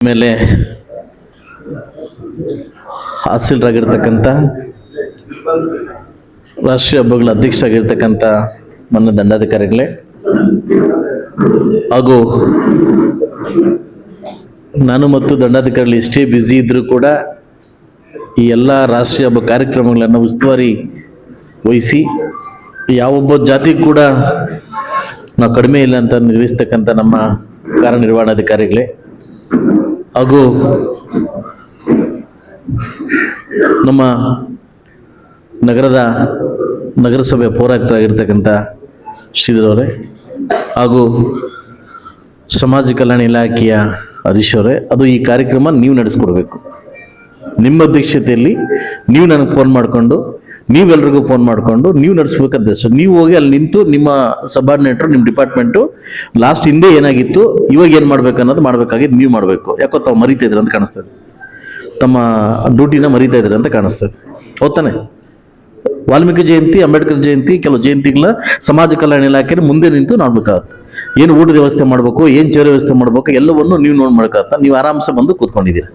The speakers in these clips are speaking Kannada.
ಮೇಲೆ ಹಾಸಿಲರಾಗಿರ್ತಕ್ಕಂಥ ರಾಷ್ಟ್ರೀಯ ಹಬ್ಬಗಳ ಅಧ್ಯಕ್ಷರಾಗಿರ್ತಕ್ಕಂಥ ಮನ್ನ ದಂಡಾಧಿಕಾರಿಗಳೇ ಹಾಗೂ ನಾನು ಮತ್ತು ದಂಡಾಧಿಕಾರಿಗಳು ಎಷ್ಟೇ ಬ್ಯುಸಿ ಇದ್ದರೂ ಕೂಡ ಈ ಎಲ್ಲ ರಾಷ್ಟ್ರೀಯ ಹಬ್ಬ ಕಾರ್ಯಕ್ರಮಗಳನ್ನು ಉಸ್ತುವಾರಿ ವಹಿಸಿ ಯಾವೊಬ್ಬ ಜಾತಿ ಕೂಡ ನಾವು ಕಡಿಮೆ ಇಲ್ಲ ಅಂತ ನಿರ್ವಹಿಸ್ತಕ್ಕಂಥ ನಮ್ಮ ಕಾರ್ಯನಿರ್ವಹಣಾಧಿಕಾರಿಗಳೇ ಹಾಗೂ ನಮ್ಮ ನಗರದ ನಗರಸಭೆ ಪೌರಾಯುಕ್ತರಾಗಿರ್ತಕ್ಕಂಥ ಶ್ರೀಧರವರೇ ಹಾಗೂ ಸಮಾಜ ಕಲ್ಯಾಣ ಇಲಾಖೆಯ ಹರೀಶ್ ಅದು ಈ ಕಾರ್ಯಕ್ರಮ ನೀವು ನಡೆಸ್ಕೊಡ್ಬೇಕು. ನಿಮ್ಮ ಅಧ್ಯಕ್ಷತೆಯಲ್ಲಿ ನೀವು ನನಗೆ ಫೋನ್ ಮಾಡಿಕೊಂಡು ನೀವೆಲ್ರಿಗೂ ಫೋನ್ ಮಾಡಿಕೊಂಡು ನೀವು ನಡೆಸ್ಬೇಕಂತ ಸೊ ನೀವು ಹೋಗಿ ಅಲ್ಲಿ ನಿಂತು ನಿಮ್ಮ ಸಬಾರ್ಡಿನೇಟ್ರು ನಿಮ್ಮ ಡಿಪಾರ್ಟ್ಮೆಂಟು ಲಾಸ್ಟ್ ಹಿಂದೆ ಏನಾಗಿತ್ತು, ಇವಾಗ ಏನು ಮಾಡ್ಬೇಕು ಅನ್ನೋದು ಮಾಡಬೇಕಾಗಿದ್ದು ನೀವು ಮಾಡಬೇಕು. ಯಾಕೋ ತಾವು ಮರಿತಾ ಇದ್ರಿ ಅಂತ ಕಾಣಿಸ್ತದೆ ತಮ್ಮ ಡ್ಯೂಟಿನ ಮರಿತಾ ಇದ್ರ ಅಂತ ಕಾಣಿಸ್ತದೆ ಹೋಗ್ತಾನೆ. ವಾಲ್ಮೀಕಿ ಜಯಂತಿ, ಅಂಬೇಡ್ಕರ್ ಜಯಂತಿ, ಕೆಲವು ಜಯಂತಿಗಳ ಸಮಾಜ ಕಲ್ಯಾಣ ಇಲಾಖೆ ಮುಂದೆ ನಿಂತು ನೋಡ್ಬೇಕಾಗತ್ತೆ. ಏನು ಊಟದ ವ್ಯವಸ್ಥೆ ಮಾಡಬೇಕು, ಏನು ಚೇರ್ ವ್ಯವಸ್ಥೆ ಮಾಡಬೇಕು, ಎಲ್ಲವನ್ನು ನೀವು ನೋಡಿ ಮಾಡ್ಬೇಕಾಗತ್ತ ನೀವು ಆರಾಮ್ಸೆ ಬಂದು ಕೂತ್ಕೊಂಡಿದ್ದೀರಿ?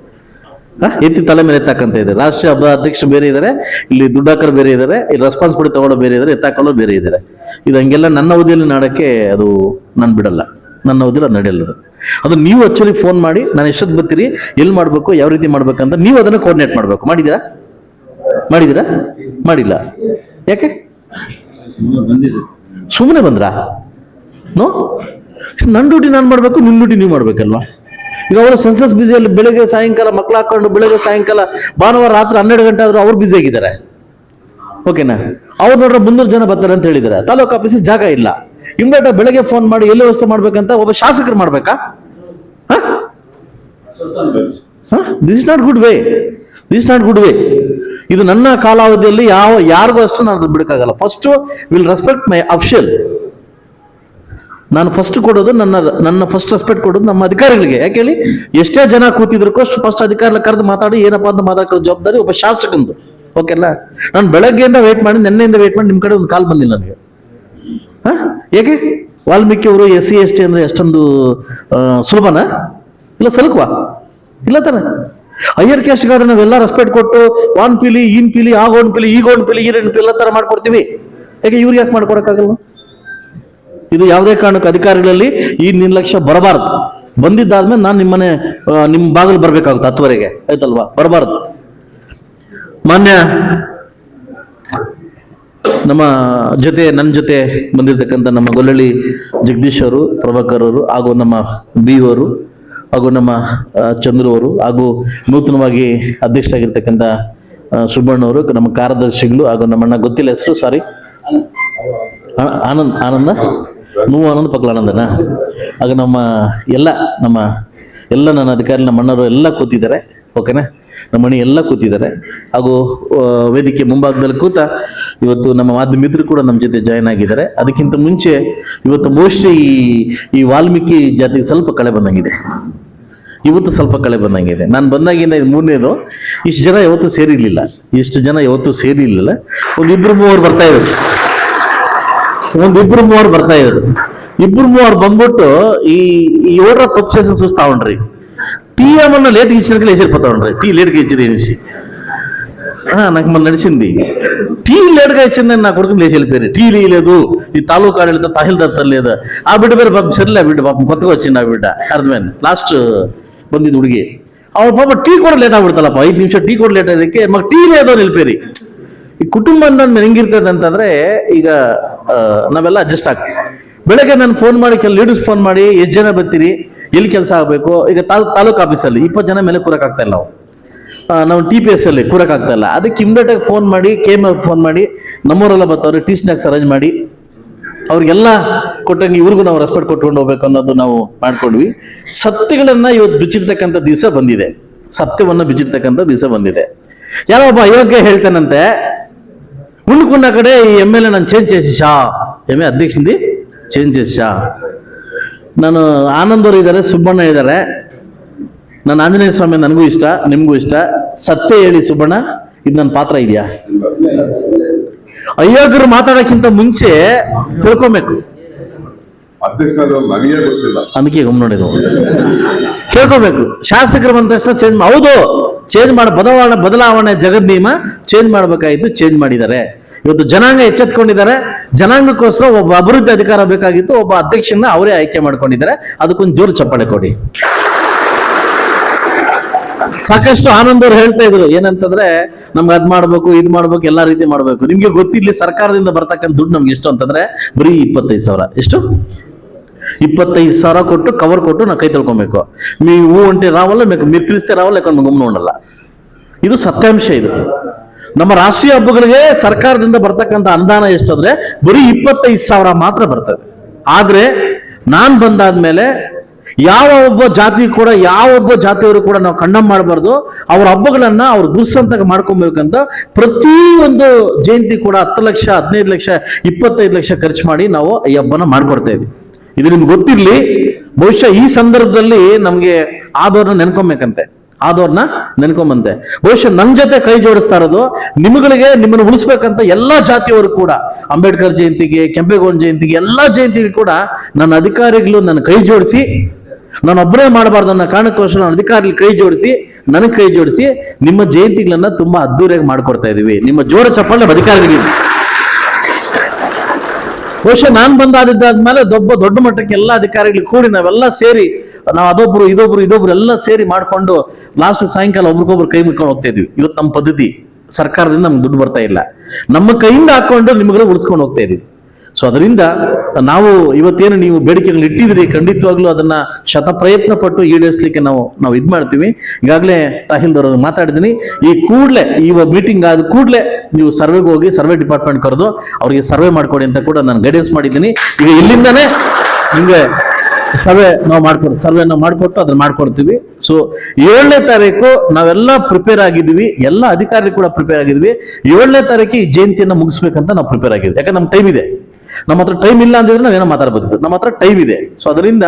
ಎತ್ತಿ ತಲೆ ಮೇಲೆ ಎತ್ತಾಕಂತ ಇದೆ ರಾಷ್ಟ್ರೀಯ ಹಬ್ಬ ಅಧ್ಯಕ್ಷ ಬೇರೆ ಇದ್ದಾರೆ, ಇಲ್ಲಿ ದುಡ್ಡಾಕರ್ ಬೇರೆ ಇದ್ದಾರೆ ರೆಸ್ಪಾನ್ಸಿಬಿಲಿಟಿ ತಗೊಳ್ಳೋ ಬೇರೆ ಇದ್ದಾರೆ, ಎತ್ತಾಕೊಳ್ಳೋ ಬೇರೆ ಇದ್ದಾರೆ. ಇದು ಹಂಗೆಲ್ಲ ನನ್ನ ಅವಧಿಯಲ್ಲಿ ನಾಡಕ್ಕೆ ಅದು ನಾನು ಬಿಡಲ್ಲ. ನನ್ನ ಅವಧಿಯಲ್ಲಿ ಅದು ನಡೆಯಲ್ಲ ಅದು. ನೀವು ಆಕ್ಚುಲಿ ಫೋನ್ ಮಾಡಿ, ನಾನು ಎಷ್ಟೊತ್ತು ಬರ್ತೀರಿ, ಎಲ್ಲಿ ಮಾಡಬೇಕು, ಯಾವ ರೀತಿ ಮಾಡ್ಬೇಕಂತ ನೀವು ಅದನ್ನು ಕೋರ್ಡಿನೇಟ್ ಮಾಡಬೇಕು. ಮಾಡಿದ್ದೀರಾ? ಮಾಡಿದ್ದೀರಾ? ಮಾಡಿಲ್ಲ. ಯಾಕೆ? ಸುಮ್ಮನೆ ಬಂದ್ರಾ? ನೋ ನನ್ನ ಡ್ಯೂಟಿ ನಾನು ಮಾಡಬೇಕು ನಿಮ್ಮ ಡ್ಯೂಟಿ ನೀವು ಮಾಡ್ಬೇಕಲ್ವಾ? ಈಗ ಅವರು ಸೆನ್ಸಸ್ ಬ್ಯುಸಿಯಲ್ಲಿ ಬೆಳಗ್ಗೆ ಸಾಯಂಕಾಲ ಮಕ್ಳು ಹಾಕೊಂಡು ಬೆಳಗ್ಗೆ ಸಾಯಂಕಾಲ ಭಾನುವಾರ ರಾತ್ರಿ ಹನ್ನೆರಡು ಗಂಟೆ ಆದರೂ ಅವ್ರು ಬ್ಯುಸಿ ಆಗಿದ್ದಾರೆ. ಓಕೆನಾ ಅವ್ರು ನೋಡ್ರೆ ಮುನ್ನೂರು ಜನ ಬರ್ತಾರೆ ಅಂತ ಹೇಳಿದ್ದಾರೆ. ತಾಲೂಕು ಆಫೀಸಿಗೆ ಜಾಗ ಇಲ್ಲ. ಇಮ್ಮಿಡಿಯೇಟ್ ಬೆಳಗ್ಗೆ ಫೋನ್ ಮಾಡಿ ಎಲ್ಲಿ ವ್ಯವಸ್ಥೆ ಮಾಡ್ಬೇಕಂತ ಒಬ್ಬ ಶಾಸಕರು ಮಾಡ್ಬೇಕಾ? This not good way this not good way ಇದು ನನ್ನ ಕಾಲಾವಧಿಯಲ್ಲಿ ಯಾವ, ಯಾರಿಗೂ ಅಷ್ಟು ನಾನು ಬಿಡಕ್ಕಾಗಲ್ಲ. First will respect my official ನಾನು ಫಸ್ಟ್ ಕೊಡೋದು, ನನ್ನ ನನ್ನ ಫಸ್ಟ್ ರೆಸ್ಪೆಕ್ಟ್ ಕೊಡೋದು ನಮ್ಮ ಅಧಿಕಾರಿಗಳಿಗೆ. ಯಾಕೆ ಹೇಳಿ? ಎಷ್ಟೇ ಜನ ಕೂತಿದ್ರು ಅಷ್ಟು ಫಸ್ಟ್ ಅಧಿಕಾರಿಗಳ ಕರೆದು ಮಾತಾಡಿ, ಏನಪ್ಪಾ ಅಂತ ಮಾತಾಡೋ ಜವಾಬ್ದಾರಿ ಒಬ್ಬ ಶಾಸಕಂದು. ಓಕೆಲ್ಲ ನಾನು ಬೆಳಗ್ಗೆಯಿಂದ ವೇಟ್ ಮಾಡಿ, ನಿನ್ನೆಯಿಂದ ವೇಟ್ ಮಾಡಿ ನಿಮ್ಮ ಕಡೆ ಒಂದು ಕಾಲ್ ಬಂದಿಲ್ಲ ನನಗೆ. ಹಾಂ? ಏಕೆ ವಾಲ್ಮೀಕಿ ಅವರು ಎಸ್ ಸಿ, ಎಸ್ ಟಿ ಅಂದ್ರೆ ಎಷ್ಟೊಂದು ಸುಲಭನಾ? ಇಲ್ಲ ಸಲುಕವಾ? ಇಲ್ಲ ತಾನೆ? ಹೈಯರ್ ಕ್ಯಾಸ್ಟ್ಗಾದ್ರೆ ನಾವೆಲ್ಲ ರೆಸ್ಪೆಕ್ಟ್ ಕೊಟ್ಟು ಒನ್ ಪಿಲಿ ಇನ್ ಪಿಲಿ ಆಗ ಒಂದು ಪಿಲಿ ಈಗ ಒಂದು ಪಿಲಿ ಈರೇನು ಪಿಲಿ ಎಲ್ಲ ಥರ ಮಾಡ್ಕೊಡ್ತೀವಿ. ಯಾಕೆ ಇವ್ರಿಗೆ ಯಾಕೆ ಮಾಡ್ಕೊಡಕ್ಕಾಗಲ್ಲ? ಇದು ಯಾವುದೇ ಕಾರಣಕ್ಕೆ ಅಧಿಕಾರಿಗಳಲ್ಲಿ ಈ ನಿರ್ಲಕ್ಷ್ಯ ಬರಬಾರದು. ಬಂದಿದ್ದಾದ್ಮೇಲೆ ನಾನು ನಿಮ್ಮನೆ ನಿಮ್ಮ ಬಾಗಿಲು ಬರಬೇಕಾಗುತ್ತೆ ಹತ್ತುವರೆಗೆ. ಆಯ್ತಲ್ವಾ? ಬರಬಾರದು. ಮಾನ್ಯ ನಮ್ಮ ಜೊತೆ ನನ್ನ ಜೊತೆ ಬಂದಿರತಕ್ಕಂಥ ನಮ್ಮ ಗೊಲ್ಲಳ್ಳಿ ಜಗದೀಶ್ ಅವರು, ಪ್ರಭಾಕರ್ ಅವರು, ಹಾಗೂ ನಮ್ಮ ಬಿ ಅವರು, ಹಾಗೂ ನಮ್ಮ ಚಂದ್ರವರು ಹಾಗೂ ನೂತನವಾಗಿ ಅಧ್ಯಕ್ಷರಾಗಿರ್ತಕ್ಕಂಥ ಸುಬ್ಬಣ್ಣ ಅವರು, ನಮ್ಮ ಕಾರ್ಯದರ್ಶಿಗಳು ಹಾಗೂ ನಮ್ಮಣ್ಣ, ಗೊತ್ತಿಲ್ಲ ಹೆಸರು ಸಾರಿ ಆನಂದ್, ಆನಂದ? ನೀವು ಪಕ್ಲ ಆನಂದನಾ? ಆಗ ನಮ್ಮ ಎಲ್ಲ ನಮ್ಮ ಎಲ್ಲ ನನ್ನ ಅಧಿಕಾರಿ ನಮ್ಮ ಅಣ್ಣರು ಎಲ್ಲ ಕೂತಿದ್ದಾರೆ ಓಕೆನಾ ನಮ್ಮ ಅಣ್ಣ ಎಲ್ಲ ಕೂತಿದ್ದಾರೆ. ಹಾಗೂ ವೇದಿಕೆ ಮುಂಭಾಗದಲ್ಲಿ ಕೂತ ಇವತ್ತು ನಮ್ಮ ಮಾಧ್ಯಮ ಮಿತ್ರರು ಕೂಡ ನಮ್ಮ ಜೊತೆ ಜಾಯ್ನ್ ಆಗಿದ್ದಾರೆ. ಅದಕ್ಕಿಂತ ಮುಂಚೆ ಇವತ್ತು ಮೋಸ್ಟ್ಲಿ ಈ ಈ ವಾಲ್ಮೀಕಿ ಜಾತಿಗೆ ಸ್ವಲ್ಪ ಕಳೆ ಬಂದಂಗಿದೆ. ಇವತ್ತು ಸ್ವಲ್ಪ ಕಳೆ ಬಂದಂಗಿದೆ. ನಾನು ಬಂದಾಗಿಂದ ಇದು ಮೂರನೇದು, ಇಷ್ಟು ಜನ ಯಾವತ್ತೂ ಸೇರಿರ್ಲಿಲ್ಲ. ಇಷ್ಟು ಜನ ಯಾವತ್ತೂ ಸೇರಿರ್ಲಿಲ್ಲ. ಒಂದು ಇಬ್ಬರು ಮೂವರು ಬರ್ತಾ ಇದ್ರು. ಒಂದ್ ಇಬ್ರು ಮೂವರು ಬರ್ತಾ ಇದ್ರು ಇಬ್ರು ಮೂವರು ಬಂದ್ಬಿಟ್ಟು ಈ ಈ ಓಡ್ರ ತಪ್ಪು చేసిన చూస్తా ఉండ్రి టీ ఏమన్నా లేట్గా ఇచ్చినాక లేచిపోతా ఉండ్రి టీ లేట్గా ఇచ్చింది అనేసి ఆ, నాకు మొన్న నడిచింది టీ లేట్గా ఇచ్చిందని నా కొడుకు లేచి వెళ్ళిపోయారు టీ లేదు ఈ తాలూకా ఆడలితో తహసీల్దార్ తల్లేదు ఆ బిడ్డ పేరు పాపం సరిలే ఆ బిడ్డ పాపం కొత్తగా వచ్చింది ఆ బిడ్డ అర్థమైంది లాస్ట్ ಬಂದಿದ್ದು ಹುಡುಗಿ ಅವ್ರ ಪಾಪ ಟೀ ಕೂಡ ಲೇಟ್ ಆಗ್ಬಿಡ್ತಲ್ಲಪ್ಪ ಐದು ನಿಮಿಷ ಟೀ ಕೂಡ ಲೇಟ್ ಆಗೋದಕ್ಕೆ ಮಗ ಟೀ ಲೇದೋ ನಿಲ್ಪೇರಿ ಈ ಕುಟುಂಬ ಅಂದ್ಮೇಲೆ ಹೆಂಗಿರ್ತದೆ ಅಂತಂದ್ರೆ ಈಗ ಆ, ನಾವೆಲ್ಲ ಅಡ್ಜಸ್ಟ್ ಆಗ್ತೀವಿ. ಬೆಳಗ್ಗೆ ನಾನು ಫೋನ್ ಮಾಡಿ ಕೆಲ ಲೀಡರ್ಸ್ ಫೋನ್ ಮಾಡಿ, ಎಷ್ಟು ಜನ ಬರ್ತೀರಿ? ಎಲ್ಲಿ ಕೆಲಸ ಆಗಬೇಕು? ಈಗ ತಾಲೂ ತಾಲೂಕು ಆಫೀಸಲ್ಲಿ ಇಪ್ಪತ್ತು ಜನ ಮೇಲೆ ಕೂರಕ್ಕಾಗ್ತಾ ಇಲ್ಲ ನಾವು ನಾವು ಟಿ ಪಿ ಎಸ್ ಅಲ್ಲಿ ಕೂರಕ್ಕಾಗ್ತಾ ಇಲ್ಲ. ಅದಕ್ಕೆ ಇಮ್ಡಿಯೇಟಾಗಿ ಫೋನ್ ಮಾಡಿ ಕೆ ಎಂ ಫೋನ್ ಮಾಡಿ ನಮ್ಮವರೆಲ್ಲ ಬರ್ತಾವ್ರೆ ಟೀ ಸ್ನಾಕ್ಸ್ ಅರೇಂಜ್ ಮಾಡಿ, ಅವ್ರಿಗೆಲ್ಲ ಕೊಟ್ಟಂಗೆ ಇವ್ರಿಗೂ ನಾವು ರೆಸ್ಪೆಕ್ಟ್ ಕೊಟ್ಕೊಂಡು ಹೋಗ್ಬೇಕು ಅನ್ನೋದು ನಾವು ಮಾಡ್ಕೊಂಡ್ವಿ. ಸತ್ಯಗಳನ್ನು ಇವತ್ತು ಬಿಚ್ಚಿರ್ತಕ್ಕಂಥ ದಿವಸ ಬಂದಿದೆ. ಸತ್ಯವನ್ನು ಬಿಚ್ಚಿರ್ತಕ್ಕಂಥ ದಿವಸ ಬಂದಿದೆ. ಯಾರೋ ಒಬ್ಬ ಅಯೋಗ್ಯ ಹೇಳ್ತಾನಂತೆ ಉಣ್ಕೊಂಡ ಕಡೆ ಈ ಎಮ್ ಎಲ್ ಎ ನಾನು ಚೇಂಜ್ చేసేసా ಎಮ್ ಎ ಅಧ್ಯಕ್ಷಂದಿ ಚೇಂಜ್ చేసేసా ನಾನು ಆನಂದ್ ಅವರು ಇದ್ದಾರೆ ಸುಬ್ಬಣ್ಣ ಇದ್ದಾರೆ ನಾನು ಆಂಜನೇಯ ಸ್ವಾಮಿ ನನಗೂ ಇಷ್ಟ ನಿಮಗೂ ಇಷ್ಟ ಸತ್ಯ ಹೇಳಿ ಸುಬ್ಬಣ್ಣ ಇದು ನನ್ನ ಪಾತ್ರ ಇದೆಯಾ ಅಯೋಗ್ಯರು ಮಾತಾಡೋಕ್ಕಿಂತ ಮುಂಚೆ ತಿಳ್ಕೊಬೇಕು ಅಧ್ಯಕ್ಷನಾದ ನನಗೆ ಗೊತ್ತಿಲ್ಲ ಅದಕ್ಕೆ ಗಮನ ನೋಡಿದ್ರು ಕೇಳ್ಕೋಬೇಕು ಶಾಸಕರು ಬಂದ ತಕ್ಷಣ ಚೇಂಜ್ ಹೌದು ಚೇಂಜ್ ಮಾಡ, ಬದಲಾವಣೆ ಬದಲಾವಣೆ ಜಗದ್ ನಿಯಮ ಚೇಂಜ್ ಮಾಡಬೇಕಾಗಿತ್ತು ಚೇಂಜ್ ಮಾಡಿದ್ದಾರೆ. ಇವತ್ತು ಜನಾಂಗ ಎಚ್ಚೆತ್ಕೊಂಡಿದ್ದಾರೆ. ಜನಾಂಗಕ್ಕೋಸ್ಕರ ಒಬ್ಬ ಅಭಿವೃದ್ಧಿ ಅಧಿಕಾರ ಬೇಕಾಗಿತ್ತು, ಒಬ್ಬ ಅಧ್ಯಕ್ಷನ ಅವರೇ ಆಯ್ಕೆ ಮಾಡ್ಕೊಂಡಿದ್ದಾರೆ. ಅದಕ್ಕೊಂದು ಜೋರು ಚಪ್ಪಾಳೆ ಕೊಡಿ. ಸಾಕಷ್ಟು ಆನಂದ್ ಅವ್ರು ಹೇಳ್ತಾ ಇದ್ರು. ಏನಂತಂದ್ರೆ, ನಮ್ಗೆ ಅದ್ ಮಾಡ್ಬೇಕು, ಇದ್ ಮಾಡ್ಬೇಕು, ಎಲ್ಲಾ ರೀತಿ ಮಾಡ್ಬೇಕು. ನಿಮ್ಗೆ ಗೊತ್ತಿರ್ಲಿ ಸರ್ಕಾರದಿಂದ ಬರ್ತಕ್ಕಂಥ ದುಡ್ಡು ನಮ್ಗೆ ಎಷ್ಟು ಅಂತಂದ್ರೆ, ಬರೀ ಇಪ್ಪತ್ತೈದು ಸಾವಿರ. ಎಷ್ಟು? ಇಪ್ಪತ್ತೈದು ಸಾವಿರ ಕೊಟ್ಟು ಕವರ್ ಕೊಟ್ಟು ನಾವು ಕೈ ತೊಳ್ಕೊಬೇಕು. ನೀವು ಹೂ ಒಂಟಿ ರಾವಲ್ಲ ಬೇಕು ಮಿರ್ಪಿಲಿಸ್ತೆ ರಾವಲ್ಲ, ಯಾಕಂದ್ರೆ ಗಮನ ಇದು ಸತ್ಯಾಂಶ ಇದು. ನಮ್ಮ ರಾಷ್ಟ್ರೀಯ ಹಬ್ಬಗಳಿಗೆ ಸರ್ಕಾರದಿಂದ ಬರ್ತಕ್ಕಂಥ ಅನುದಾನ ಎಷ್ಟಂದ್ರೆ ಬರೀ ಇಪ್ಪತ್ತೈದು ಸಾವಿರ ಮಾತ್ರ ಬರ್ತದೆ. ನಾನು ಬಂದಾದ ಮೇಲೆ ಯಾವ ಒಬ್ಬ ಜಾತಿ ಕೂಡ, ಯಾವ ಒಬ್ಬ ಜಾತಿಯವರು ಕೂಡ ನಾವು ಕಂಡಮ್ ಮಾಡಬಾರ್ದು. ಅವ್ರ ಹಬ್ಬಗಳನ್ನ ಅವ್ರ ಗುರ್ಸಂತ ಮಾಡ್ಕೊಬೇಕಂತ ಪ್ರತಿ ಒಂದು ಜಯಂತಿ ಕೂಡ ಹತ್ತು ಲಕ್ಷ, ಹದಿನೈದು ಲಕ್ಷ, ಇಪ್ಪತ್ತೈದು ಲಕ್ಷ ಖರ್ಚು ಮಾಡಿ ನಾವು ಈ ಹಬ್ಬನ ಮಾಡ್ಕೊಡ್ತಾ ಇದ್ವಿ. ಇದು ನಿಮ್ಗೆ ಗೊತ್ತಿರ್ಲಿ, ಬಹುಶಃ ಈ ಸಂದರ್ಭದಲ್ಲಿ ನಮ್ಗೆ ಆದವ್ರನ್ನ ನೆನ್ಕೊಬೇಕಂತೆ. ಆದವ್ರನ್ನ ನೆನ್ಕೊಂಬಂತೆ. ಬಹುಶಃ ನನ್ ಜೊತೆ ಕೈ ಜೋಡಿಸ್ತಾ ಇರೋದು, ನಿಮ್ಗಳಿಗೆ ನಿಮ್ಮನ್ನು ಉಳಿಸ್ಬೇಕಂತ ಎಲ್ಲಾ ಜಾತಿಯವರು ಕೂಡ, ಅಂಬೇಡ್ಕರ್ ಜಯಂತಿಗೆ, ಕೆಂಪೇಗೌಡ ಜಯಂತಿಗೆ, ಎಲ್ಲಾ ಜಯಂತಿಗೆ ಕೂಡ ನನ್ನ ಅಧಿಕಾರಿಗಳು ನನ್ನ ಕೈ ಜೋಡಿಸಿ, ನಾನು ಒಬ್ಬನೇ ಮಾಡಬಾರ್ದು ಅನ್ನೋ ಕಾರಣಕ್ಕೋಸ್ಕರ ನಾನು ಅಧಿಕಾರಿಗಳು ಕೈ ಜೋಡಿಸಿ, ನನಗೆ ಕೈ ಜೋಡಿಸಿ ನಿಮ್ಮ ಜಯಂತಿಗಳನ್ನ ತುಂಬಾ ಅದ್ದೂರಿಯಾಗಿ ಮಾಡ್ಕೊಡ್ತಾ ಇದೀವಿ. ನಿಮ್ಮ ಜೋರ ಚಪ್ಪಾಳೆ ಅಧಿಕಾರಿಗಳಿಗೆ ಬಹುಶಃ ಬಂದಾದಿದ್ದಾದ ಬಂದಾದಿದ್ದಾದ್ಮೇಲೆ ದೊಡ್ಡ ದೊಡ್ಡ ಮಟ್ಟಕ್ಕೆ ಎಲ್ಲ ಅಧಿಕಾರಿಗಳು ಕೂಡಿ ನಾವೆಲ್ಲ ಸೇರಿ, ನಾವು ಅದೊಬ್ರು, ಇದೊಬ್ರು ಇದೊಬ್ರು ಎಲ್ಲ ಸೇರಿ ಮಾಡಿಕೊಂಡು ಲಾಸ್ಟ್ ಸಾಯಂಕಾಲ ಒಬ್ರಿಗೊಬ್ರು ಕೈ ಮುಟ್ಕೊಂಡು ಹೋಗ್ತಾ ಇದ್ವಿ. ಇವತ್ತು ನಮ್ಮ ಪದ್ಧತಿ ಸರ್ಕಾರದಿಂದ ನಮ್ಗೆ ದುಡ್ಡು ಬರ್ತಾ ಇಲ್ಲ. ನಮ್ಮ ಕೈಯಿಂದ ಹಾಕೊಂಡು ನಿಮಗೆಲ್ಲ ಉಳಿಸ್ಕೊಂಡು ಹೋಗ್ತಾ ಇದೀವಿ. ಸೊ ಅದರಿಂದ ನಾವು ಇವತ್ತೇನು ನೀವು ಬೇಡಿಕೆಗಳು ಇಟ್ಟಿದ್ರಿ ಖಂಡಿತವಾಗ್ಲೂ ಅದನ್ನ ಶತ ಪ್ರಯತ್ನ ಪಟ್ಟು ಈಡೇರಿಸಲಿಕ್ಕೆ ನಾವು ನಾವು ಇದು ಮಾಡ್ತೀವಿ. ಈಗಾಗಲೇ ತಹಸೀಲ್ದಾರ್ ಅವ್ರು ಮಾತಾಡಿದ್ದೀನಿ. ಈ ಕೂಡಲೇ, ಈ ಮೀಟಿಂಗ್ ಆದ ಕೂಡಲೇ ನೀವು ಸರ್ವೆಗೆ ಹೋಗಿ ಸರ್ವೆ ಡಿಪಾರ್ಟ್ಮೆಂಟ್ ಕರೆದು ಅವರಿಗೆ ಸರ್ವೆ ಮಾಡಿಕೊಡಿ ಅಂತ ಕೂಡ ನಾನು ಗೈಡೆನ್ಸ್ ಮಾಡಿದ್ದೀನಿ. ಈಗ ಇಲ್ಲಿಂದನೇ ನಿಮಗೆ ಸರ್ವೆ ನಾವು ಮಾಡ್ಕೊಡ್ತೀವಿ ಸರ್ವೆ ನಾವು ಮಾಡಿಕೊಟ್ಟು ಅದನ್ನ ಮಾಡ್ಕೊಡ್ತೀವಿ. ಸೊ ಏಳನೇ ತಾರೀಕು ನಾವೆಲ್ಲ ಪ್ರಿಪೇರ್ ಆಗಿದ್ವಿ ಎಲ್ಲ ಅಧಿಕಾರಿ ಕೂಡ ಪ್ರಿಪೇರ್ ಆಗಿದ್ವಿ ಏಳನೇ ತಾರೀಕು ಈ ಜಯಂತಿಯನ್ನು ಮುಗಿಸ್ಬೇಕಂತ ನಾವು ಪ್ರಿಪೇರ್ ಆಗಿದ್ವಿ ಯಾಕಂದ್ರೆ ನಮ್ಮ ಟೈಮ್ ಇದೆ. ನಮ್ಮ ಹತ್ರ ಟೈಮ್ ಇಲ್ಲ ಅಂದಿದ್ರೆ ನಾವೇನೋ ಮಾತಾಡ್ಬೋದಿತ್ತು. ನಮ್ಮ ಹತ್ರ ಟೈಮ್ ಇದೆ. ಸೊ ಅದರಿಂದ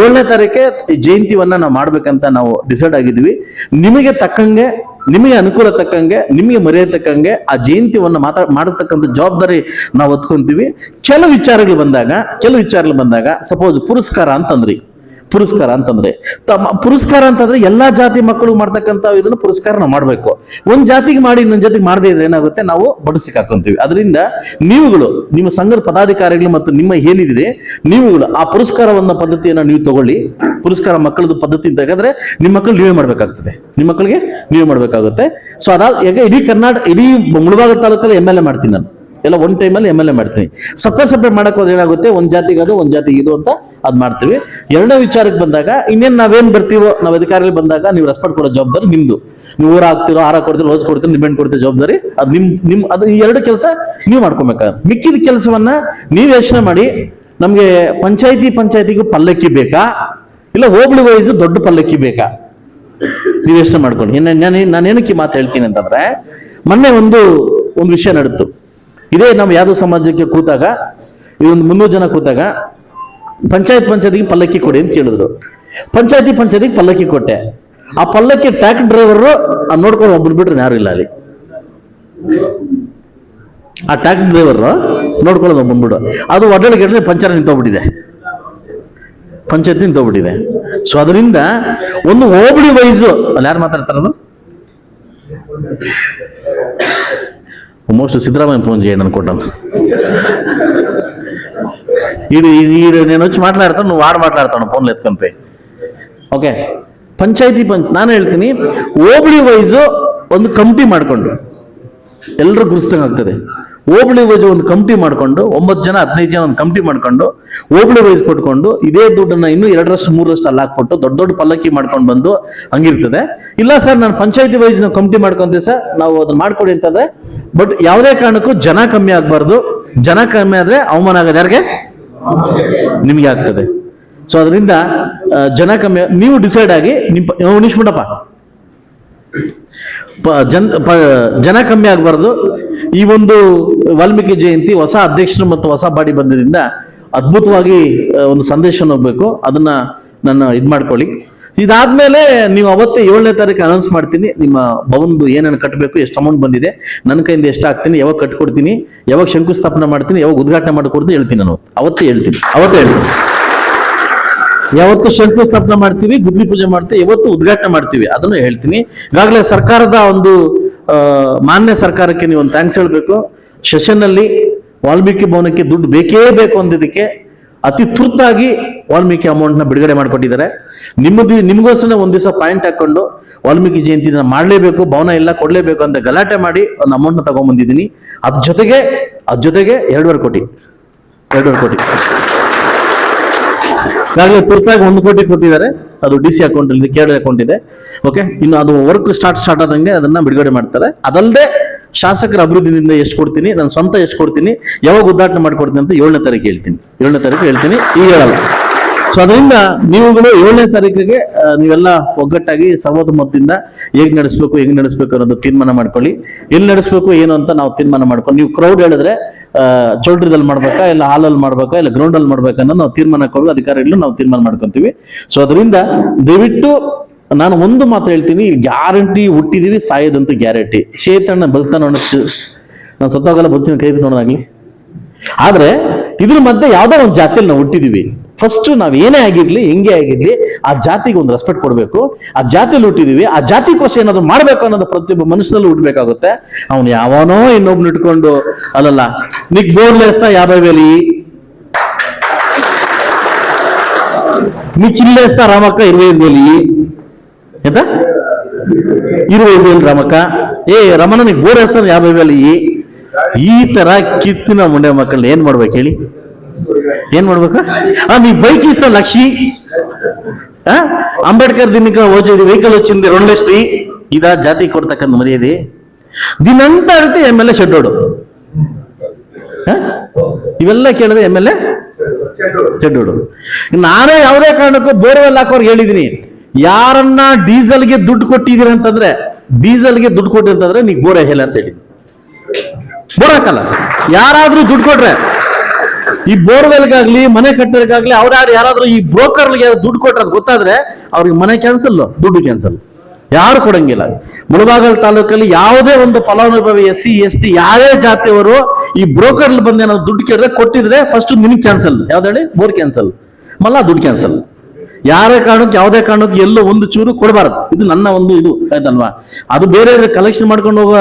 ಏಳನೇ ತಾರೀಕೆ ಜಯಂತಿವನ್ನ ನಾವು ಮಾಡ್ಬೇಕಂತ ನಾವು ಡಿಸೈಡ್ ಆಗಿದ್ವಿ. ನಿಮಗೆ ತಕ್ಕಂಗೆ, ನಿಮಗೆ ಅನುಕೂಲ ತಕ್ಕಂಗೆ, ನಿಮಗೆ ಮರ್ಯಾದೆ ತಕ್ಕಂಗೆ ಆ ಜಯಂತಿಯನ್ನು ಮಾತಾ, ಮಾಡತಕ್ಕಂಥ ಜವಾಬ್ದಾರಿ ನಾವು ಹೊತ್ಕೊಂತೀವಿ. ಕೆಲವು ವಿಚಾರಗಳು ಬಂದಾಗ, ಕೆಲವು ವಿಚಾರಗಳು ಬಂದಾಗ ಸಪೋಸ್ ಪುರಸ್ಕಾರ ಅಂತಂದ್ರಿ. ಪುರಸ್ಕಾರ ಅಂತಂದ್ರೆ. ತಮ್ಮ ಪುರಸ್ಕಾರ ಅಂತಂದ್ರೆ ಎಲ್ಲಾ ಜಾತಿ ಮಕ್ಕಳು ಮಾಡ್ತಕ್ಕಂಥ ಇದನ್ನ ಪುರಸ್ಕಾರ ನಾವು ಮಾಡ್ಬೇಕು. ಒಂದ್ ಜಾತಿಗೆ ಮಾಡಿ ಇನ್ನೊಂದ್ ಜಾತಿಗೆ ಮಾಡದೇ ಇದ್ರೆ ಏನಾಗುತ್ತೆ? ನಾವು ಬಡಿಸಿ ಹಾಕೊಂತೀವಿ. ಅದರಿಂದ ನೀವುಗಳು, ನಿಮ್ಮ ಸಂಘದ ಪದಾಧಿಕಾರಿಗಳು ಮತ್ತು ನಿಮ್ಮ ಏನಿದಿರಿ ನೀವುಗಳು ಆ ಪುರಸ್ಕಾರವನ್ನ ಪದ್ಧತಿಯನ್ನ ನೀವು ತಗೊಳ್ಳಿ. ಪುರಸ್ಕಾರ ಮಕ್ಕಳದ್ದು ಪದ್ಧತಿ ಅಂತ ಯಾಕಂದ್ರೆ ನಿಮ್ಮ ಮಕ್ಕಳು ನೀವೇ ಮಾಡ್ಬೇಕಾಗ್ತದೆ. ನಿಮ್ಮ ಮಕ್ಕಳಿಗೆ ನೀವೇ ಮಾಡ್ಬೇಕಾಗುತ್ತೆ. ಸೊ ಅದಾದ, ಈಗ ಇಡೀ ಕರ್ನಾಟಕ ಇಡೀ ಮುಳಬಾಗ ತಾಲೂಕಲ್ಲಿ ಎಂ ಎಲ್ ಎ ಮಾಡ್ತೀನಿ ನಾನು. ಎಲ್ಲ ಒನ್ ಟೈಮಲ್ಲಿ ಎಂ ಎಲ್ ಎ ಮಾಡ್ತೀನಿ. ಸಪ್ರೇಟ್ ಸಪ್ರೇಟ್ ಮಾಡಕ್ ಹೋದ್ರೆ ಏನಾಗುತ್ತೆ? ಒಂದು ಜಾತಿಗೆ ಅದು, ಒಂದ್ ಜಾತಿಗೆ ಇದು ಅಂತ ಅದ್ ಮಾಡ್ತೀವಿ. ಎರಡನೇ ವಿಚಾರಕ್ಕೆ ಬಂದಾಗ, ಇನ್ನೇನು ನಾವೇನು ಬರ್ತೀವೋ, ನಾವು ಅಧಿಕಾರಿಗಳು ಬಂದಾಗ ನೀವು ರೆಸ್ಪೆಕ್ಟ್ ಕೊಡೋ ಜವಾಬ್ದಾರಿ ನಿಮ್ದು. ನೀವು ಊರ ಹಾಕ್ತಿರೋ ಆರ ಕೊಡ್ತೀರೋ ರೋಜ್ ಕೊಡ್ತೀರೋ ನಿಮ್ಮೆಂಟ್ ಕೊಡ್ತೀರೋ ಜವಾಬ್ದಾರಿ, ಅದು ನಿಮ್ ನಿಮ್, ಅದು ಈ ಎರಡು ಕೆಲಸ ನೀವು ಮಾಡ್ಕೊಬೇಕ? ಮಿಕ್ಕಿದ ಕೆಲಸವನ್ನ ನೀವು ಯೋಚನೆ ಮಾಡಿ, ನಮ್ಗೆ ಪಂಚಾಯತಿ ಪಂಚಾಯತಿಗೂ ಪಲ್ಲಕ್ಕಿ ಬೇಕಾ? ಇಲ್ಲ ಹೋಬಳಿ ವೈಸು ದೊಡ್ಡ ಪಲ್ಲಕ್ಕಿ ಬೇಕಾ? ನೀವು ಯೋಚನೆ ಮಾಡ್ಕೊಂಡು. ನಾನು ನಾನು ಏನಕ್ಕೆ ಮಾತು ಹೇಳ್ತೀನಿ ಅಂತಂದ್ರೆ, ಮೊನ್ನೆ ಒಂದು ಒಂದು ವಿಷಯ ನಡೆದು ಇದೇ ನಮ್ಮ ಯಾದವ್ ಸಮಾಜಕ್ಕೆ ಕೂತಾಗ, ಇದೊಂದು ಮುನ್ನೂರು ಜನ ಕೂತಾಗ, ಪಂಚಾಯತ್ ಪಂಚಾಯತಿಗೆ ಪಲ್ಲಕ್ಕಿ ಕೊಡಿ ಅಂತ ಕೇಳಿದ್ರು. ಪಂಚಾಯತಿ ಪಂಚಾಯತಿಗೆ ಪಲ್ಲಕ್ಕಿ ಕೊಟ್ಟೆ. ಆ ಪಲ್ಲಕ್ಕಿ ಟ್ಯಾಕ್ ಡ್ರೈವರು ನೋಡ್ಕೊಂಡು ಒಬ್ಬರು ಬಿಟ್ರೆ ಯಾರು ಇಲ್ಲ ಅಲ್ಲಿ. ಆ ಟ್ಯಾಕ್ ಡ್ರೈವರ್ ನೋಡ್ಕೊಳ್ಳೋದು ಬಂದ್ಬಿಡು ಅದು ಒಡ್ಡಳಿಗೆ ಪಂಚರ್ ನಿಂತೋಗ್ಬಿಟ್ಟಿದೆ. ಪಂಚಾಯತ್ ನಿಂತೋಗ್ಬಿಟ್ಟಿದೆ. ಸೊ ಅದರಿಂದ ಒಂದು ಹೋಬಳಿ ವೈಸು ಅಲ್ಲಿ ಯಾರು ಮಾತಾಡ್ತಾರದು ಮೋಸ್ಟ್ ಸಿದ್ದರಾಮಯ್ಯ ಫೋನ್ చేయండి అనుకుంటాను ఈడు ఈడు నేను వచ్చి మాట్లాడతాను నువ్వు వాడు మాట్లాడతాను ఫోన్లు ఎత్తుకొని ಓಕೆ ಪಂಚಾಯತಿ ಪಂಚ್ ನಾನು ಹೇಳ್ತೀನಿ ಹೋಬಳಿ ವೈಸು ಒಂದು ಕಮಿಟಿ ಮಾಡ್ಕೊಂಡು ಎಲ್ಲರೂ ಗುರುಸ್ತಂಗೆ ಆಗ್ತದೆ ಹೋಬಳಿ ವೈಸ್ ಒಂದು ಕಮಿಟಿ ಮಾಡಿಕೊಂಡು, ಒಂಬತ್ತು ಜನ, ಹದಿನೈದು ಜನ ಒಂದು ಕಮಿಟಿ ಮಾಡ್ಕೊಂಡು, ಹೋಬಳಿ ವೈಸ್ ಕೊಟ್ಕೊಂಡು, ಇದೇ ದುಡ್ಡನ್ನ ಇನ್ನೂ ಎರಡರಷ್ಟು, ಮೂರರಷ್ಟು ಅಲ್ಲಿ ಹಾಕ್ಬಿಟ್ಟು ದೊಡ್ಡ ದೊಡ್ಡ ಪಲ್ಲಕ್ಕಿ ಮಾಡ್ಕೊಂಡು ಬಂದು ಹಂಗಿರ್ತದೆ. ಇಲ್ಲ ಸರ್, ನಾನು ಪಂಚಾಯತಿ ವೈಸ್ ನಾವು ಕಮಿಟಿ ಮಾಡ್ಕೊಂತೀವಿ ಸರ್, ನಾವು ಅದನ್ನ ಮಾಡ್ಕೊಡಿ ಅಂತಂದ್ರೆ, ಬಟ್ ಯಾವುದೇ ಕಾರಣಕ್ಕೂ ಜನ ಕಮ್ಮಿ ಆಗಬಾರ್ದು. ಜನ ಕಮ್ಮಿ ಆದ್ರೆ ಅವಮಾನ ಆಗೋದು ಯಾರಿಗೆ? ನಿಮಗೆ ಆಗ್ತದೆ. ಸೊ ಅದರಿಂದ ಜನ ಕಮ್ಮಿ, ನೀವು ಡಿಸೈಡ್ ಆಗಿ ನಿಮ್ಮ ಉಣಿಸ್ಬಿಡಪ್ಪ ಜನ ಜನ್ ಜನ ಕಮ್ಮಿ ಆಗಬಾರ್ದು. ಈ ಒಂದು ವಾಲ್ಮೀಕಿ ಜಯಂತಿ ಹೊಸ ಅಧ್ಯಕ್ಷರು ಮತ್ತು ಹೊಸ ಬಾಡಿ ಬಂದಿದ್ದರಿಂದ ಅದ್ಭುತವಾಗಿ ಒಂದು ಸಂದೇಶ ಹೋಗ್ಬೇಕು. ಅದನ್ನ ನಾನು ಇದು ಮಾಡ್ಕೊಳ್ಳಿ. ಇದಾದ್ಮೇಲೆ ನೀವು ಅವತ್ತೇ ಏಳನೇ ತಾರೀಕು ಅನೌನ್ಸ್ ಮಾಡ್ತೀನಿ. ನಿಮ್ಮ ಭವನದು ಏನೇನು ಕಟ್ಟಬೇಕು ಎಷ್ಟು ಅಮೌಂಟ್ ಬಂದಿದೆ, ನನ್ನ ಕೈಯಿಂದ ಎಷ್ಟು ಹಾಕ್ತೀನಿ, ಯಾವಾಗ ಕಟ್ಕೊಡ್ತೀನಿ, ಯಾವಾಗ ಶಂಕುಸ್ಥಾಪನೆ ಮಾಡ್ತೀನಿ, ಯಾವಾಗ ಉದ್ಘಾಟನೆ ಮಾಡಿಕೊಡ್ತೀನಿ ಹೇಳ್ತೀನಿ ನಾನು. ಅವತ್ತೇ ಹೇಳ್ತೀನಿ. ಅವತ್ತೇ ಹೇಳ್ತೀನಿ. ಯಾವತ್ತು ಶಂಕುಸ್ಥಾಪನೆ ಮಾಡ್ತೀವಿ ಗುದ್ಲಿ ಪೂಜೆ ಮಾಡ್ತೀವಿ, ಯಾವತ್ತು ಉದ್ಘಾಟನೆ ಮಾಡ್ತೀವಿ. ಅದನ್ನು ಹೇಳ್ತೀನಿ. ಈಗಾಗಲೇ ಸರ್ಕಾರದ ಒಂದು ಮಾನ್ಯ ಸರ್ಕಾರಕ್ಕೆ ನೀವು ಒಂದು ಥ್ಯಾಂಕ್ಸ್ ಹೇಳಬೇಕು. ಸೆಷನ್ ಅಲ್ಲಿ ವಾಲ್ಮೀಕಿ ಭವನಕ್ಕೆ ದುಡ್ಡು ಬೇಕೇ ಬೇಕು ಅಂದಿದ್ದಕ್ಕೆ ಅತಿ ತುರ್ತಾಗಿ ವಾಲ್ಮೀಕಿ ಅಮೌಂಟ್ನ ಬಿಡುಗಡೆ ಮಾಡಿಕೊಟ್ಟಿದ್ದಾರೆ. ನಿಮ್ಮದು ನಿಮಗೋಸ್ಕರ ಒಂದು ದಿವಸ ಪಾಯಿಂಟ್ ಹಾಕೊಂಡು ವಾಲ್ಮೀಕಿ ಜಯಂತಿನ ಮಾಡಲೇಬೇಕು, ಭವನ ಇಲ್ಲ ಕೊಡ್ಲೇಬೇಕು ಅಂತ ಗಲಾಟೆ ಮಾಡಿ ಒಂದು ಅಮೌಂಟ್ನ ತಗೊಂಡ್ಬಂದಿದ್ದೀನಿ ಅದ್ರ ಜೊತೆಗೆ ಅದ್ರ ಜೊತೆಗೆ ಎರಡೂವರೆ ಕೋಟಿ. ಎರಡೂವರೆ ಕೋಟಿ. ಈಗಾಗಲೇ ತುರ್ತಾಗಿ ಒಂದು ಕೋಟಿ ಕೊಟ್ಟಿದ್ದಾರೆ. ಅದು ಡಿ ಸಿ ಅಕೌಂಟ್ ಇದೆ ಕೇರಳ ಅಕೌಂಟ್ ಇದೆ. ಓಕೆ ಇನ್ನು ಅದು ವರ್ಕ್ ಸ್ಟಾರ್ಟ್ ಸ್ಟಾರ್ಟ್ ಆದಂಗೆ ಅದನ್ನ ಬಿಡುಗಡೆ ಮಾಡ್ತಾರೆ. ಅದಲ್ಲದೆ ಶಾಸಕರ ಅಭಿವೃದ್ಧಿಯಿಂದ ಎಷ್ಟು ಕೊಡ್ತೀನಿ ನಾನು ಸ್ವಂತ ಎಷ್ಟು ಕೊಡ್ತೀನಿ, ಯಾವಾಗ ಉದ್ಘಾಟನೆ ಮಾಡ್ಕೊಡ್ತೀನಿ ಅಂತ ಏಳನೇ ತಾರೀಕು ಹೇಳ್ತೀನಿ. ಏಳನೇ ತಾರೀಕು ಹೇಳ್ತೀನಿ, ಈಗ ಹೇಳಲ್ಲ. ಸೊ ಅದರಿಂದ ನೀವುಗಳು ಏಳನೇ ತಾರೀಕಿಗೆ ನೀವೆಲ್ಲ ಒಗ್ಗಟ್ಟಾಗಿ ಸರ್ವತಮತದಿಂದ ಹೇಗೆ ನಡೆಸ್ಬೇಕು, ಹೆಂಗ್ ನಡೆಸ್ಬೇಕು ಅನ್ನೋದು ತೀರ್ಮಾನ ಮಾಡ್ಕೊಳ್ಳಿ. ಎಲ್ಲಿ ನಡೆಸ್ಬೇಕು, ಏನು ಅಂತ ನಾವು ತೀರ್ಮಾನ ಮಾಡ್ಕೊಂಡು, ನೀವು ಕ್ರೌಡ್ ಹೇಳಿದ್ರೆ ಚೌಲ್ಟ್ರಿದಲ್ಲಿ ಮಾಡ್ಬೇಕಾ ಇಲ್ಲ ಹಾಲಲ್ಲಿ ಮಾಡ್ಬೇಕಾ ಇಲ್ಲ ಗ್ರೌಂಡ್ ಅಲ್ಲಿ ಮಾಡ್ಬೇಕಾ ನಾವು ತೀರ್ಮಾನ ಕೊಡುವ ಅಧಿಕಾರಿಗಳು ನಾವು ತೀರ್ಮಾನ ಮಾಡ್ಕೊತೀವಿ. ಸೊ ಅದರಿಂದ ದಯವಿಟ್ಟು ನಾನು ಒಂದು ಮಾತು ಹೇಳ್ತೀನಿ, ಗ್ಯಾರಂಟಿ ಹುಟ್ಟಿದೀವಿ, ಸಾಯೋದಂತೂ ಗ್ಯಾರಂಟಿ. ಶೇತಣ್ಣ ಬದುಕ್ತಾನ ನಾನು ಸತ್ತೋಗಲ್ಲ ಬದುಕಿನ ಕೈ ನೋಡೋದಾಗ್ಲಿ. ಆದ್ರೆ ಇದ್ರ ಮಧ್ಯೆ ಯಾವುದೋ ಒಂದು ಜಾತಿಯಲ್ಲಿ ನಾವು ಹುಟ್ಟಿದೀವಿ. ಫಸ್ಟ್ ನಾವು ಏನೇ ಆಗಿರ್ಲಿ, ಹೆಂಗೆ ಆಗಿರ್ಲಿ, ಆ ಜಾತಿಗೆ ಒಂದು ರೆಸ್ಪೆಕ್ಟ್ ಕೊಡಬೇಕು. ಆ ಜಾತಿಲಿ ಹುಟ್ಟಿದೀವಿ, ಆ ಜಾತಿ ಕೋಶ ಏನಾದ್ರು ಮಾಡ್ಬೇಕು ಅನ್ನೋದು ಪ್ರತಿಯೊಬ್ಬ ಮನುಷ್ಯನಲ್ಲಿ ಹುಟ್ಟಬೇಕಾಗುತ್ತೆ ಅವನು ಯಾವನೋ ಇನ್ನೊಬ್ನ ಇಟ್ಕೊಂಡು, ಅಲ್ಲಲ್ಲ ನಿಕ್ ಬೋರ್ಲೆಸ್ನ ಯಾದವೇಲಿ ನಿಕ್ ಇಲ್ಲೇಸ್ನ ರಾಮಕ್ಕ ಇರುವೇಲಿ ಎಂತ? ಇರುವೇಲಿ ರಾಮಕ್ಕ. ಏ, ರಮಣ ನಿಕ್ ಬೋರ್ ಯಾವ ಯಾದವೇಲಿ ಈ ತರ ಕಿತ್ತಿನ ಮುಂಡೆ ಮಕ್ಕಳನ್ನ ಏನ್ ಮಾಡ್ಬೇಕು ಹೇಳಿ? ಏನ್ ಮಾಡ್ಬೇಕು? ನೀ బైక్ ఇస్తా ಆ, ಅಂಬೇಡ್ಕರ್ ದಿನಕ వచ్చేది ವೆಹಿಕಲ್ వచ్చింది రెండు స్త్రీ ಜಾತಿ జాతి ಮರ್ಯಾದೆ. మర్యాది దీని ಎಲ್ ಎ ఎమ్మెల్యే షెడ్డోడు ಇವೆಲ್ಲ ಕೇಳಿದೆ ಎಂ ಎಲ್ ಎ ಶೆಡ್ಡೋಡು ನಾನೇ ಯಾವುದೇ ಕಾರಣಕ್ಕೂ ಬೋರ್ವೆಲ್ ಹಾಕೋರ್ಗೆ ಹೇಳಿದೀನಿ ಯಾರನ್ನ ಡೀಸೆಲ್ಗೆ ದುಡ್ಡು ಕೊಟ್ಟಿದ್ದೀರ ಅಂತಂದ್ರೆ, ಡೀಸೆಲ್ಗೆ ದುಡ್ಡು ಕೊಟ್ಟಿರ್ತಂದ್ರೆ ನೀವು ಬೋರ್ ಹೇಳ ಅಂತ ಹೇಳಿ ಬೋರ್ ಹಾಕಲ್ಲ. ಯಾರಾದ್ರೂ ದುಡ್ಡು ಕೊಟ್ರೆ ಈ ಬೋರ್ವೆಲ್ಗಾಗ್ಲಿ, ಮನೆ ಕಟ್ಟೋದಕ್ಕಾಗ್ಲಿ ಅವ್ರ ಯಾರು ಯಾರಾದ್ರೂ ಈ ಬ್ರೋಕರ್ಗೆ ದುಡ್ಡು ಕೊಟ್ಟರೆ ಗೊತ್ತಾದ್ರೆ ಅವ್ರಿಗೆ ಮನೆ ಕ್ಯಾನ್ಸಲ್ ದುಡ್ಡು ಕ್ಯಾನ್ಸಲ್ ಯಾರು ಕೊಡಂಗಿಲ್ಲ. ಮುಳಬಾಗಲ್ ತಾಲೂಕಲ್ಲಿ ಯಾವುದೇ ಒಂದು ಫಲಾನುಭವಿ ಎಸ್ ಸಿ ಎಸ್ ಟಿ ಯಾರೇ ಜಾತಿಯವರು ಈ ಬ್ರೋಕರ್ ಬಂದು ಏನಾದ್ರು ದುಡ್ಡು ಕೇಳಿದ್ರೆ ಕೊಟ್ಟಿದ್ರೆ ಫಸ್ಟ್ ನಿನ್ ಕ್ಯಾನ್ಸಲ್ ಯಾವ್ದು ಹೇಳಿ? ಬೋರ್ ಕ್ಯಾನ್ಸಲ್ ಮಲ್ಲ ದುಡ್ಡು ಕ್ಯಾನ್ಸಲ್ ಯಾರೇ ಕಾರಣಕ್ಕೆ, ಯಾವುದೇ ಕಾರಣಕ್ಕೆ ಎಲ್ಲೋ ಒಂದು ಚೂರು ಕೊಡಬಾರದು. ಇದು ನನ್ನ ಒಂದು ಇದು ಆಯ್ತಲ್ವಾ ಅದು ಬೇರೆ ಕಲೆಕ್ಷನ್ ಮಾಡ್ಕೊಂಡು ಹೋಗುವ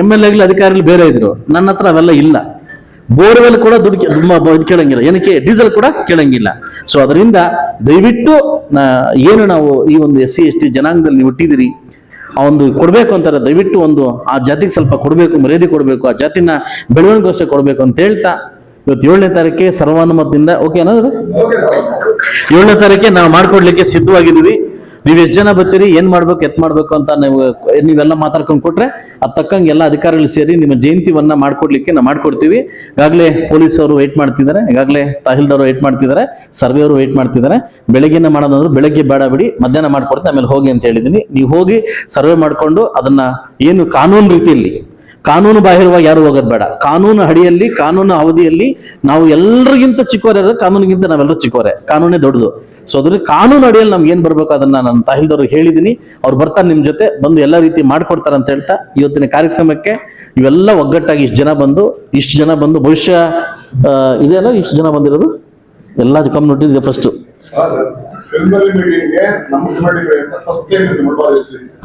ಎಂ ಎಲ್ ಎಗಳು ಅಧಿಕಾರಿಗಳು ಬೇರೆ ಇದ್ರು. ನನ್ನ ಹತ್ರ ಅವೆಲ್ಲ ಇಲ್ಲ. ಬೋರ್ವೆಲ್ ಕೂಡ ದುಡ್ಡು ಇದು ಕೇಳಂಗಿಲ್ಲ. ಏನಕ್ಕೆ? ಡೀಸೆಲ್ ಕೂಡ ಕೇಳಂಗಿಲ್ಲ. ಸೊ ಅದರಿಂದ ದಯವಿಟ್ಟು ಏನು ನಾವು ಈ ಒಂದು ಎಸ್ ಸಿ ಎಸ್ ಟಿ ಜನಾಂಗದಲ್ಲಿ ನೀವು ಹುಟ್ಟಿದಿರಿ, ಆ ಒಂದು ಕೊಡಬೇಕು ಅಂತಾರೆ. ದಯವಿಟ್ಟು ಒಂದು ಆ ಜಾತಿಗೆ ಸ್ವಲ್ಪ ಕೊಡಬೇಕು, ಮರ್ಯಾದೆ ಕೊಡಬೇಕು, ಆ ಜಾತಿನ ಬೆಳವಣಿಗೆಗೋಸ್ಕರ ಕೊಡಬೇಕು ಅಂತ ಹೇಳ್ತಾ, ಇವತ್ತು ಏಳನೇ ತಾರೀಕೆ ಸರ್ವಾನುಮತದಿಂದ ಓಕೆ ಏನಾದ್ರು ಏಳನೇ ತಾರೀಕೆ ನಾವು ಮಾಡ್ಕೊಡ್ಲಿಕ್ಕೆ ಸಿದ್ಧವಾಗಿದ್ದೀವಿ. ನೀವು ಎಷ್ಟು ಜನ ಬರ್ತೀರಿ, ಏನ್ ಮಾಡ್ಬೇಕು, ಎತ್ ಮಾಡ್ಬೇಕು ಅಂತ ನೀವು, ನೀವೆಲ್ಲ ಮಾತಾಡ್ಕೊಂಡು ಕೊಟ್ರೆ ಅದ್ ತಕ್ಕಂಗೆ ಎಲ್ಲ ಅಧಿಕಾರಿಗಳು ಸೇರಿ ನಿಮ್ಮ ಜಯಂತಿವನ್ನ ಮಾಡ್ಕೊಡ್ಲಿಕ್ಕೆ ನಾವು ಮಾಡ್ಕೊಡ್ತೀವಿ. ಈಗಾಗಲೇ ಪೊಲೀಸ್ ಅವರು ವೇಟ್ ಮಾಡ್ತಿದ್ದಾರೆ, ಈಗಾಗಲೇ ತಹಸೀಲ್ದಾರ್ ವೇಟ್ ಮಾಡ್ತಿದ್ದಾರೆ ಸರ್ವೆ ಅವರು ವೇಟ್ ಮಾಡ್ತಿದ್ದಾರೆ. ಬೆಳಗ್ಗೆ ಮಾಡೋದಂದ್ರೆ ಬೆಳಗ್ಗೆ ಬೇಡ ಬಿಡಿ, ಮಧ್ಯಾಹ್ನ ಮಾಡ್ಕೊಡ್ತೀನಿ, ಆಮೇಲೆ ಹೋಗಿ ಅಂತ ಹೇಳಿದೀನಿ ನೀವು ಹೋಗಿ ಸರ್ವೆ ಮಾಡಿಕೊಂಡು ಅದನ್ನ ಏನು ಕಾನೂನು ರೀತಿಯಲ್ಲಿ ಕಾನೂನು ಬಾಹಿರವಾಗಿ ಯಾರು ಹೋಗೋದು ಬೇಡ. ಕಾನೂನು ಅಡಿಯಲ್ಲಿ ಕಾನೂನು ಅವಧಿಯಲ್ಲಿ ನಾವು ಎಲ್ಲರಿಗಿಂತ ಚಿಕ್ಕವರೇ ಕಾನೂನಿಗಿಂತ ನಾವೆಲ್ಲರೂ ಚಿಕ್ಕವರೇ ಕಾನೂನೇ ದೊಡ್ಡದು. ಸೊ ಅದ್ರ ಕಾನೂನು ಅಡಿಯಲ್ಲಿ ನಮ್ಗೆ ಏನ್ ಬರ್ಬೇಕು ಅದನ್ನ ನಾನು ತಾಹಿಲ್ದವ್ರಿಗೆ ಹೇಳಿದ್ದೀನಿ ಅವ್ರು ಬರ್ತಾರೆ ನಿಮ್ ಜೊತೆ ಬಂದು ಎಲ್ಲ ರೀತಿ ಮಾಡ್ಕೊಡ್ತಾರೆ ಅಂತ ಹೇಳ್ತಾ ಇವತ್ತಿನ ಕಾರ್ಯಕ್ರಮಕ್ಕೆ ಇವೆಲ್ಲ ಒಗ್ಗಟ್ಟಾಗಿ ಇಷ್ಟು ಜನ ಬಂದು ಇಷ್ಟು ಜನ ಬಂದು ಭವಿಷ್ಯ ಆ, ಇದೆಯಲ್ಲ ಇಷ್ಟು ಜನ ಬಂದಿರೋದು? ಎಲ್ಲ ಕಮ್ಮಿ ಇದೆ ಫಸ್ಟ್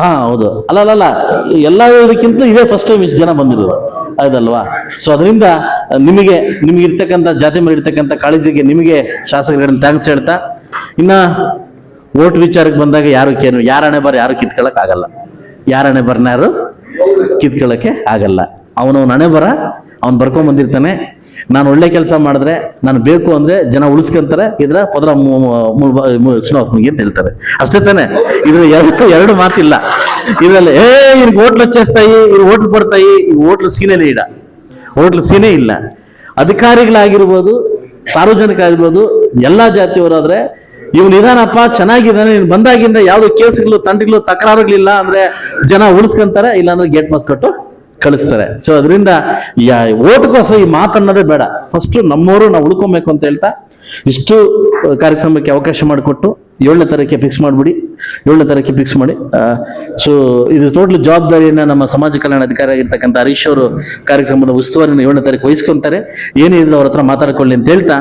ಹಾ, ಹೌದು. ಅಲ್ಲ ಅಲ್ಲ ಎಲ್ಲ ಇದಕ್ಕಿಂತ ಇದೇ ಫಸ್ಟ್ ಟೈಮ್ ಇಷ್ಟು ಜನ ಬಂದಿರೋದು. ಹೌದಲ್ವಾ? ಸೊ ಅದರಿಂದ ನಿಮಗೆ ನಿಮಗೆ ಇರ್ತಕ್ಕಂಥ ಜಾತಿ ಮೇಲೆ ಇರ್ತಕ್ಕಂಥ ಕಾಳಜಿಗೆ ನಿಮಗೆ ಶಾಸಕರಿಗೆ ಥ್ಯಾಂಕ್ಸ್ ಹೇಳ್ತಾ, ಇನ್ನ ಓಟ್ ವಿಚಾರಕ್ಕೆ ಬಂದಾಗ ಯಾರು ಕೇನು ಯಾರ ಹಣೆ ಬರ ಯಾರು ಕಿತ್ಕೊಳಕ್ ಆಗಲ್ಲ. ಯಾರ ಹಣೆ ಬರ್ನ ಯಾರು ಕಿತ್ಕೊಳಕ್ಕೆ ಆಗಲ್ಲ. ಅವನವನ ಹಣೆ ಬರ, ಅವ್ನು ಬರ್ಕೊಂಡ್ ಬಂದಿರ್ತಾನೆ ನಾನು ಒಳ್ಳೆ ಕೆಲಸ ಮಾಡಿದ್ರೆ ನಾನು ಬೇಕು ಅಂದ್ರೆ ಜನ ಉಳಿಸ್ಕೊಂತಾರೆ, ಇದ್ರ ಪದ್ರ ಶ್ರೀನಿವಾಸ ಅಂತ ಹೇಳ್ತಾರೆ. ಅಷ್ಟೇ ತಾನೆ, ಇದ್ರ ಎರಡು ಎರಡು ಮಾತಿಲ್ಲ. ಇದ್ರಲ್ಲಿ, ಏ, ಇವ್ರಿಗೆ ಹೋಟ್ಲ್ ಹಚ್ಚೇಸ್ತಾಯಿ, ಇವ್ರು ಹೋಟ್ಲ್ ಕೊಡ್ತಾಯಿ ಇವ್ ಹೋಟ್ಲ್ ಸೀನೇ ಇಡ ಹೋಟ್ಲ್ ಸೀನೇ ಇಲ್ಲ. ಅಧಿಕಾರಿಗಳಾಗಿರ್ಬೋದು ಸಾರ್ವಜನಿಕ ಆಗಿರ್ಬೋದು ಎಲ್ಲಾ ಜಾತಿಯವರಾದ್ರೆ ಇವ್ ನಿಧಾನಪ್ಪ ಚೆನ್ನಾಗಿದ್ದಾನೆ ನೀನು ಬಂದಾಗಿಂದ ಯಾವ್ದು ಕೇಸ್ಗಳು, ತಂಡಗಳು, ತಕರಾರುಗಳಿಲ್ಲ ಅಂದ್ರೆ ಜನ ಉಳಿಸ್ಕೊಂತಾರೆ, ಇಲ್ಲಾಂದ್ರೆ ಗೇಟ್ ಮಾಸ್ ಕೊಟ್ಟು ಕಳಿಸ್ತಾರೆ. ಸೊ ಅದರಿಂದ ಯಾ ಓಟ್ಗೋಸ್ಕರ ಈ ಮಾತನ್ನೋದೇ ಬೇಡ. ಫಸ್ಟ್ ನಮ್ಮವರು ನಾವು ಉಳ್ಕೊಬೇಕು ಅಂತ ಹೇಳ್ತಾ, ಇಷ್ಟು ಕಾರ್ಯಕ್ರಮಕ್ಕೆ ಅವಕಾಶ ಮಾಡಿಕೊಟ್ಟು, ಏಳನೇ ತಾರೀಕೆ ಫಿಕ್ಸ್ ಮಾಡಿಬಿಡಿ. ಏಳನೇ ತಾರೀಕೆ ಫಿಕ್ಸ್ ಮಾಡಿ. ಸೊ ಇದು ಟೋಟಲ್ ಜವಾಬ್ದಾರಿಯನ್ನ ನಮ್ಮ ಸಮಾಜ ಕಲ್ಯಾಣ ಅಧಿಕಾರಿ ಆಗಿರ್ತಕ್ಕಂಥ ಹರೀಶ್ ಅವರು ಕಾರ್ಯಕ್ರಮದ ಉಸ್ತುವಾರಿನ ಏಳನೇ ತಾರೀಕು ವಹಿಸ್ಕೊಂತಾರೆ. ಏನಿದ್ರು ಅವ್ರ ಹತ್ರ ಮಾತಾಡ್ಕೊಳ್ಳಿ ಅಂತ ಹೇಳ್ತಾ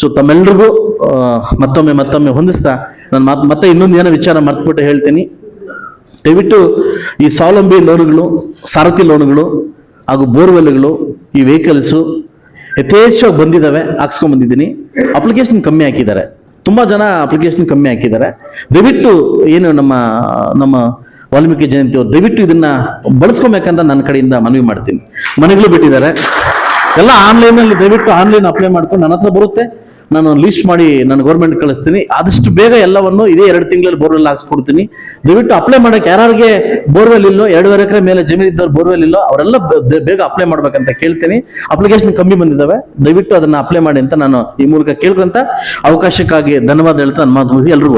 ಸೊ ತಮ್ಮೆಲ್ರಿಗೂ ಮತ್ತೊಮ್ಮೆ ಮತ್ತೊಮ್ಮೆ ಹೊಂದಿಸ್ತಾ ನಾನು ಮಾತ್, ಮತ್ತೆ ಇನ್ನೊಂದು ಏನೋ ವಿಚಾರ ಮರ್ತುಬಿಟ್ಟು ಹೇಳ್ತೀನಿ. ದಯವಿಟ್ಟು ಈ ಸ್ವಾವಲಂಬಿ ಲೋನ್ಗಳು, ಸಾರಥಿ ಲೋನ್ಗಳು ಹಾಗೂ ಬೋರ್ವೆಲ್ಗಳು ಈ ವೆಹಿಕಲ್ಸು ಯಥೇಚ್ಛವಾಗಿ ಬಂದಿದ್ದಾವೆ ಹಾಕ್ಸ್ಕೊಂಡ್ ಬಂದಿದ್ದೀನಿ. ಅಪ್ಲಿಕೇಶನ್ ಕಮ್ಮಿ ಹಾಕಿದ್ದಾರೆ. ತುಂಬಾ ಜನ ಅಪ್ಲಿಕೇಶನ್ ಕಮ್ಮಿ ಹಾಕಿದ್ದಾರೆ. ದಯವಿಟ್ಟು ಏನು ನಮ್ಮ ನಮ್ಮ ವಾಲ್ಮೀಕಿ ಜಯಂತಿ ಅವರು, ದಯವಿಟ್ಟು ಇದನ್ನ ಬಳಸ್ಕೊಬೇಕಂತ ನನ್ನ ಕಡೆಯಿಂದ ಮನವಿ ಮಾಡ್ತೀನಿ. ಮನೆಗಳು ಬಿಟ್ಟಿದ್ದಾರೆ. ಎಲ್ಲ ಆನ್ಲೈನಲ್ಲಿ ದಯವಿಟ್ಟು ಆನ್ಲೈನ್ ಅಪ್ಲೈ ಮಾಡ್ಕೊಂಡು ನನ್ನ ಹತ್ರ ಬರುತ್ತೆ. ನಾನು ಲೀಸ್ಟ್ ಮಾಡಿ ನಾನು ಗೌರ್ಮೆಂಟ್ ಕಳಿಸ್ತೀನಿ. ಆದಷ್ಟು ಬೇಗ ಎಲ್ಲವನ್ನು ಇದೇ ಎರಡು ತಿಂಗಳಲ್ಲಿ ಬೋರ್ವೆಲ್ ಹಾಕ್ಸ್ಕೊಡ್ತೀನಿ. ದಯವಿಟ್ಟು ಅಪ್ಲೈ ಮಾಡೋಕೆ ಯಾರಿಗೆ ಬೋರ್ವೆಲ್ ಇಲ್ಲೋ, ಎರಡೂವರೆ ಎಕರೆ ಮೇಲೆ ಜಮೀನು ಇದ್ದವ್ರು ಬೋರ್ವೆಲ್ ಇಲ್ಲೋ, ಅವರೆಲ್ಲ ಬೇಗ ಅಪ್ಲೈ ಮಾಡ್ಬೇಕಂತ ಕೇಳ್ತೀನಿ. ಅಪ್ಲಿಕೇಶನ್ ಕಮ್ಮಿ ಬಂದಿದ್ದಾವೆ ದಯವಿಟ್ಟು ಅದನ್ನ ಅಪ್ಲೈ ಮಾಡಿ ಅಂತ ನಾನು ಈ ಮೂಲಕ ಕೇಳ್ಕೊಂತ ಅವಕಾಶಕ್ಕಾಗಿ ಧನ್ಯವಾದ ಹೇಳ್ತಾ ನನ್ನ ಮಾತು ಮುಗಿಸಿ. ಎಲ್ರಿಗೂ